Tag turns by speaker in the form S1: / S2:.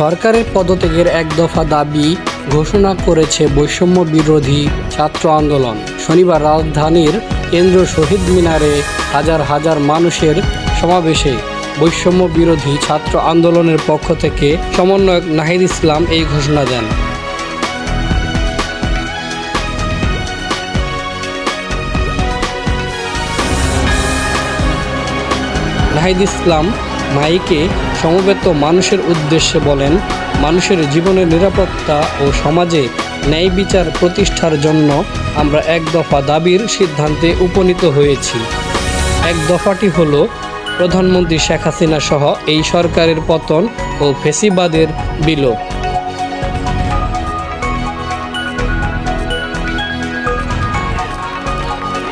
S1: সরকারের পদত্যাগের এক দফা দাবি ঘোষণা করেছে বৈষম্য বিরোধী ছাত্র আন্দোলন। শনিবার রাজধানীর কেন্দ্র শহীদ মিনারে হাজার হাজার মানুষের সমাবেশে বৈষম্য বিরোধী ছাত্র আন্দোলনের পক্ষ থেকে সমন্বয়ক নাহিদ ইসলাম এই ঘোষণা দেন। নাহিদ ইসলাম মাইকে সমবেত মানুষের উদ্দেশ্যে বলেন, মানুষের জীবনের নিরাপত্তা ও সমাজে ন্যায় বিচার প্রতিষ্ঠার জন্য আমরা এক দফা দাবির সিদ্ধান্তে উপনীত হয়েছি। এক দফাটি হল, প্রধানমন্ত্রী শেখ হাসিনা সহ এই সরকারের পতন ও ফেসিবাদের বিলোপ।